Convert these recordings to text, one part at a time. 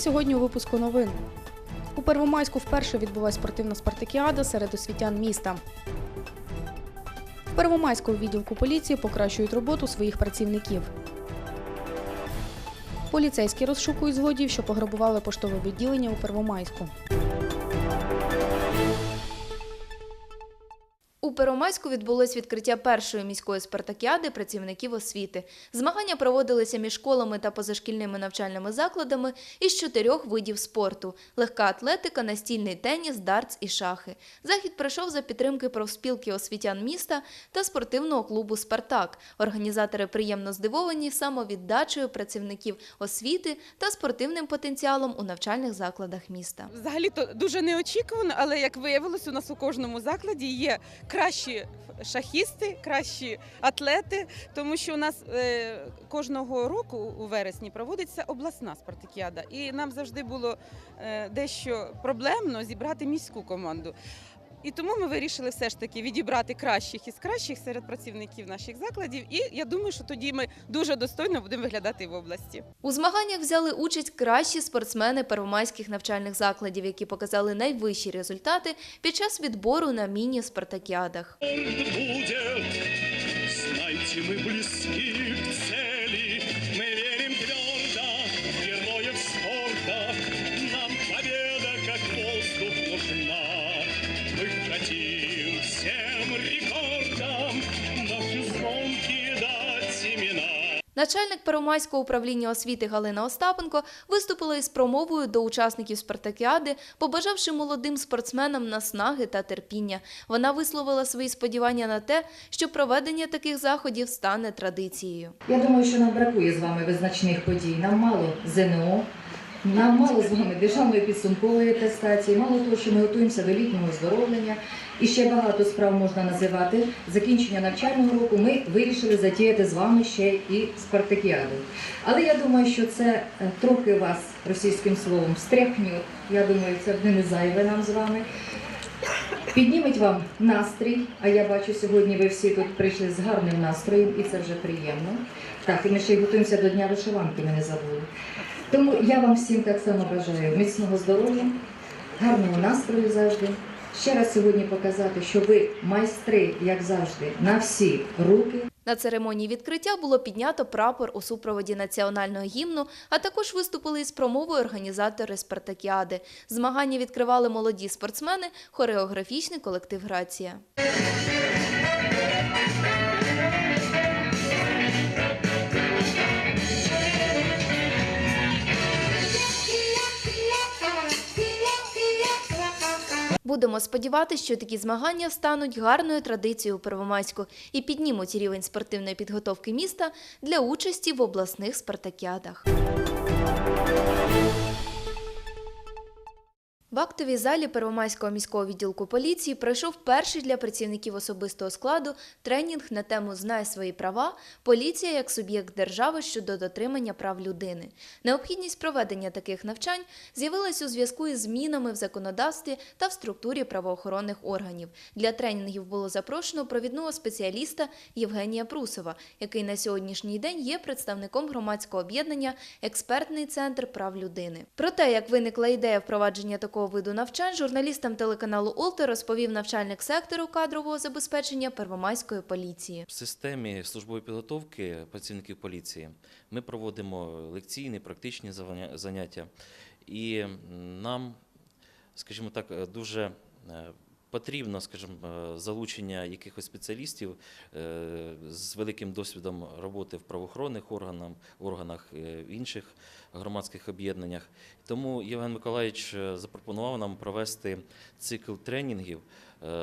Сьогодні у випуску новин. У Первомайську вперше відбулася спортивна спартакіада серед освітян міста. В Первомайську відділку поліції покращують роботу своїх працівників. Поліцейські розшукують злодіїв, що пограбували поштове відділення у Первомайську. Первомайську відбулось відкриття першої міської спартакіади працівників освіти. Змагання проводилися між школами та позашкільними навчальними закладами із чотирьох видів спорту: легка атлетика, настільний теніс, дартс і шахи. Захід пройшов за підтримки профспілки освітян міста та спортивного клубу Спартак. Організатори приємно здивовані самовіддачею працівників освіти та спортивним потенціалом у навчальних закладах міста. Взагалі то дуже неочікувано, але як виявилось, у нас у кожному закладі є кращі шахісти, кращі атлети, тому що у нас е, кожного року у вересні проводиться обласна спартакіада, і нам завжди було е, дещо проблемно зібрати міську команду. І тому ми вирішили все ж таки відібрати кращих із кращих серед працівників наших закладів. І я думаю, що тоді ми дуже достойно будемо виглядати в області. У змаганнях взяли участь кращі спортсмени первомайських навчальних закладів, які показали найвищі результати під час відбору на міні-спартакіадах. Знайте, мы близки Начальник Первомайського управління освіти Галина Остапенко виступила із промовою до учасників спартакіади, побажавши молодим спортсменам наснаги та терпіння. Вона висловила свої сподівання на те, що проведення таких заходів стане традицією. Я думаю, що нам бракує з вами визначних подій. Нам мало ЗНО, нам мало з вами державної підсумкової атестації, мало того, що ми готуємося до літнього оздоровлення. І ще багато справ можна називати. Закінчення навчального року ми вирішили затіяти з вами ще і спартакіаду. Але я думаю, що це е, трохи вас російським словом стряхнет. Я думаю, це не зайве нам з вами. Підніметь вам настрій, а я бачу, сьогодні ви всі тут прийшли з гарним настроєм, і це вже приємно. Так, і ми ще й готуємося до Дня вишиванки, ми не забули. Тому я вам всім так само бажаю міцного здоров'я, гарного настрою завжди. Ще раз сьогодні показати, що ви майстри, як завжди, на всі руки. На церемонії відкриття було піднято прапор у супроводі національного гімну, а також виступили із промовою організатори спартакіади. Змагання відкривали молоді спортсмени, хореографічний колектив Грація. Будемо сподіватися, що такі змагання стануть гарною традицією у Первомайську і піднімуть рівень спортивної підготовки міста для участі в обласних спартакіадах. В актовій залі Первомайського міського відділку поліції пройшов перший для працівників особистого складу тренінг на тему Знай свої права. Поліція як суб'єкт держави щодо дотримання прав людини. Необхідність проведення таких навчань з'явилась у зв'язку із змінами в законодавстві та в структурі правоохоронних органів. Для тренінгів було запрошено провідного спеціаліста Євгенія Прусова, який на сьогоднішній день є представником громадського об'єднання Експертний центр прав людини. Про те, як виникла ідея впровадження такого виду навчань, журналістам телеканалу Олте розповів навчальник сектору кадрового забезпечення Первомайської поліції. В системі службової підготовки працівників поліції ми проводимо лекційні, практичні заняття, і нам, скажімо так, дуже е, потрібно, скажімо, е, залучення якихось спеціалістів е, з великим досвідом роботи в правоохоронних органах, органах е, інших громадських об'єднаннях. Тому Євген Миколаївич запропонував нам провести цикл тренінгів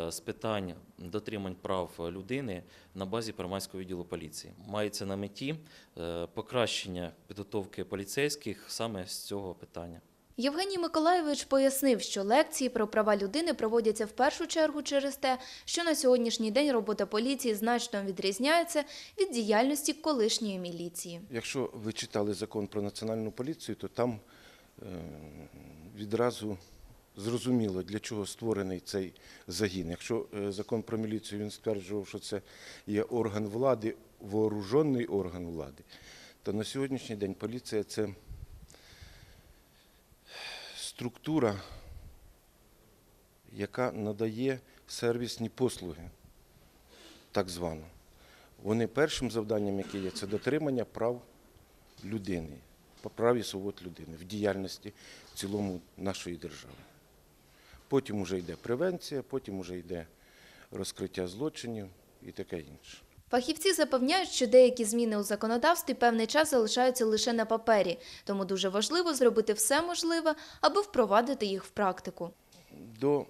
з питань дотримань прав людини на базі Первомайського відділу поліції. Мається на меті покращення підготовки поліцейських саме з цього питання. Євгеній Миколайович пояснив, що лекції про права людини проводяться в першу чергу через те, що на сьогоднішній день робота поліції значно відрізняється від діяльності колишньої міліції. Якщо ви читали закон про національну поліцію, то там е, відразу зрозуміло, для чого створений цей загін. Якщо е, закон про міліцію він стверджував, що це є орган влади, вооружений орган влади, то на сьогоднішній день поліція це структура, яка надає сервісні послуги, так звано. Вони першим завданням, яке є, це дотримання прав людини, прав і свобод людини в діяльності в цілому нашої держави. Потім вже йде превенція, потім вже йде розкриття злочинів і таке інше. Фахівці запевняють, що деякі зміни у законодавстві певний час залишаються лише на папері, тому дуже важливо зробити все можливе, аби впровадити їх в практику. До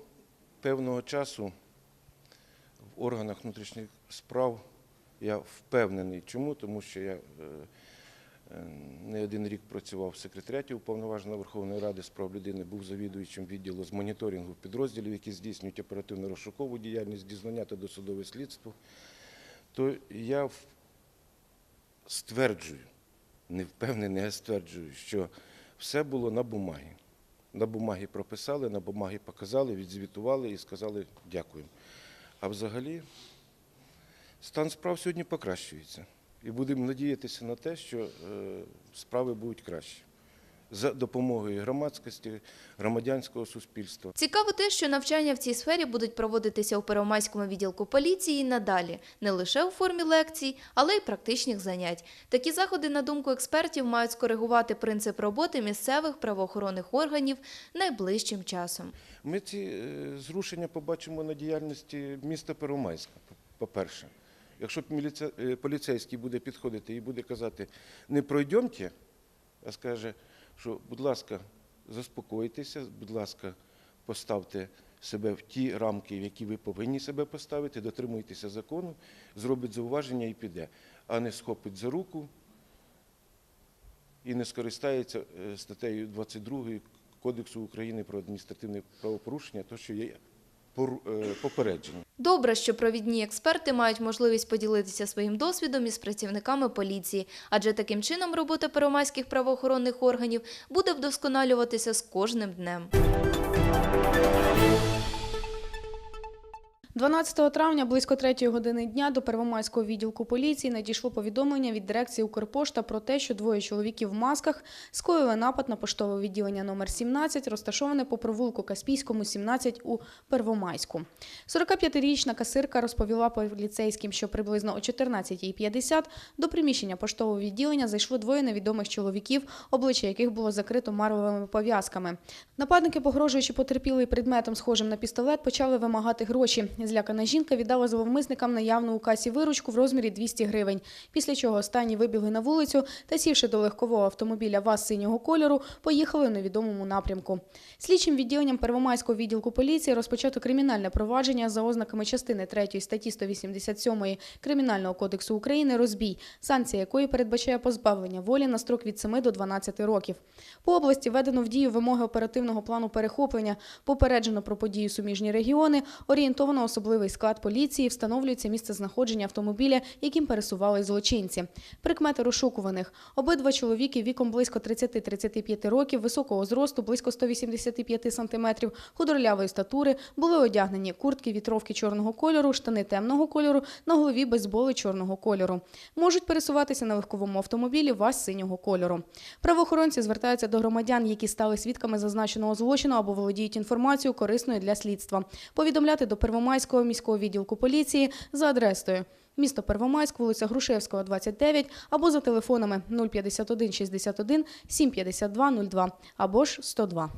певного часу в органах внутрішніх справ я впевнений. Чому? Тому що я е, е, не один рік працював в секретаріаті Уповноваженої Верховної Ради з прав людини, був завідуючим відділу з моніторингу підрозділів, які здійснюють оперативно-розшукову діяльність, дізнання та досудове слідство. То я стверджую, не впевнений, а стверджую, що все було на бумагі. На бумагі прописали, на бумагі показали, відзвітували і сказали дякуємо. А взагалі стан справ сьогодні покращується. І будемо надіятися на те, що е, справи будуть кращі. За допомогою громадськості, громадянського суспільства. Цікаво те, що навчання в цій сфері будуть проводитися у Первомайському відділку поліції надалі, не лише у формі лекцій, але й практичних занять. Такі заходи, на думку експертів, мають скоригувати принцип роботи місцевих правоохоронних органів найближчим часом. Ми ці е, зрушення побачимо на діяльності міста Первомайська, по-перше. Якщо міліце- е, поліцейський буде підходити і буде казати не пройдемте, а скаже, що, будь ласка, заспокойтеся, будь ласка, поставте себе в ті рамки, в які ви повинні себе поставити, дотримуйтеся закону, зробить зауваження і піде, а не схопить за руку і не скористається е, статтею 22 Кодексу України про адміністративне правопорушення, то що є попередження. Добре, що провідні експерти мають можливість поділитися своїм досвідом із працівниками поліції, адже таким чином робота первомайських правоохоронних органів буде вдосконалюватися з кожним днем. 12 травня близько 3 години дня до Первомайського відділку поліції надійшло повідомлення від дирекції Укрпошта про те, що двоє чоловіків в масках скоїли напад на поштове відділення номер 17, розташоване по провулку Каспійському, 17 у Первомайську. 45-річна касирка розповіла поліцейським, що приблизно о 14.50 до приміщення поштового відділення зайшло двоє невідомих чоловіків, обличчя яких було закрито марлевими пов'язками. Нападники, погрожуючи потерпілий предметом, схожим на пістолет, почали вимагати гроші. Злякана жінка віддала зловмисникам наявну у касі виручку в розмірі 200 гривень. Після чого останні вибігли на вулицю та, сівши до легкового автомобіля ВАЗ синього кольору, поїхали у невідомому напрямку. Слідчим відділенням Первомайського відділку поліції розпочато кримінальне провадження за ознаками частини 3 статті 187 Кримінального кодексу України розбій, санкція якої передбачає позбавлення волі на строк від 7 до 12 років. По області введено в дію вимоги оперативного плану перехоплення, попереджено про події суміжні регіони, орієнтовано особливий склад поліції, встановлюється місце знаходження автомобіля, яким пересували злочинці. Прикмети розшукуваних. Обидва чоловіки віком близько 30-35 років, високого зросту, близько 185 сантиметрів, худорлявої статури, були одягнені куртки вітровки чорного кольору, штани темного кольору, на голові бейсболи чорного кольору. Можуть пересуватися на легковому автомобілі ВАЗ синього кольору. Правоохоронці звертаються до громадян, які стали свідками зазначеного злочину або володіють інформацією корисною для слідства. Повідомляти до Первомайського міського відділку поліції за адресою місто Первомайськ, вулиця Грушевського, 29, або за телефонами 051 61 752 02 або ж 102.